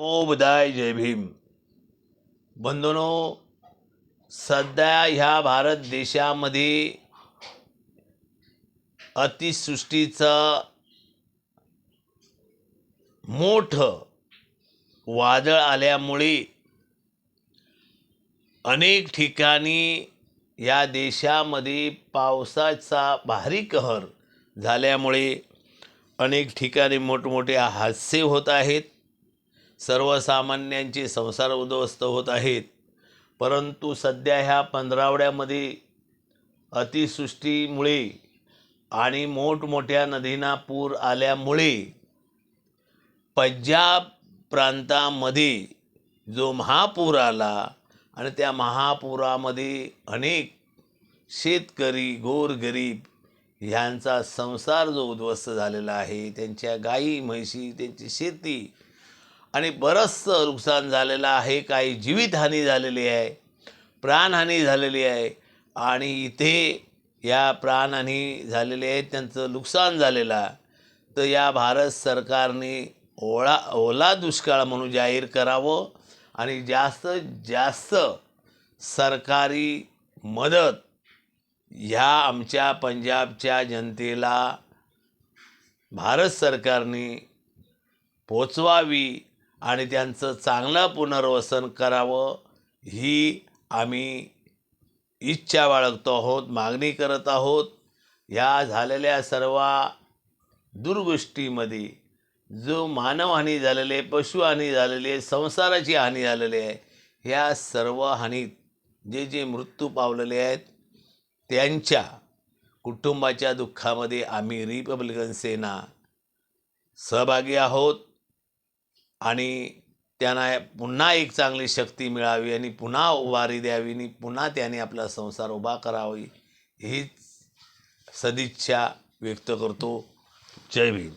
ओ बुधाय जय भीम बंधनो सध्या ह्या भारत देशामध्ये अतिसृष्टीचं मोठं वादळ आल्यामुळे अनेक ठिकाणी या देशामध्ये पावसाचा भारी कहर झाल्यामुळे अनेक ठिकाणी मोठमोठे हास्य होत आहेत. सर्वसामान्यांचे संसार उद्ध्वस्त होत आहेत. परंतु सध्या ह्या पंधरावड्यामध्ये अतिसृष्टीमुळे आणि मोठमोठ्या नदींना पूर आल्यामुळे पंजाब प्रांतामध्ये जो महापूर आला आणि त्या महापुरामध्ये अनेक शेतकरी गोरगरीब ह्यांचा संसार जो उद्ध्वस्त झालेला आहे त्यांच्या गाई म्हैशी त्यांची शेती आणि बरंचसं नुकसान झालेलं आहे काही जीवितहानी झालेली आहे प्राणहानी झालेली आहे आणि इथे या प्राणहानी झालेली आहे त्यांचं नुकसान झालेलं तर या भारत सरकारने ओळा ओला दुष्काळ म्हणून जाहीर करावं आणि जास्तीत जास्त सरकारी मदत ह्या आमच्या पंजाबच्या जनतेला भारत सरकारने पोचवावी आणि त्यांचं चांगलं पुनर्वसन करावं ही आम्ही इच्छा बाळगतो आहोत मागणी करत आहोत. ह्या झालेल्या सर्व दुर्गोष्टीमध्ये जो मानवहानी झालेली आहे पशुहानी झालेली आहे संसाराची हानी झालेली आहे ह्या सर्व हानीत जे जे मृत्यू पावलेले आहेत त्यांच्या कुटुंबाच्या दुःखामध्ये आम्ही रिपब्लिकन सेना सहभागी आहोत. आणि त्यांना पुन्हा एक चांगली शक्ती मिळावी आणि पुन्हा उभारी द्यावी आणि पुन्हा त्याने आपला संसार उभा करावी हीच सदिच्छा व्यक्त करतो. जय भीम.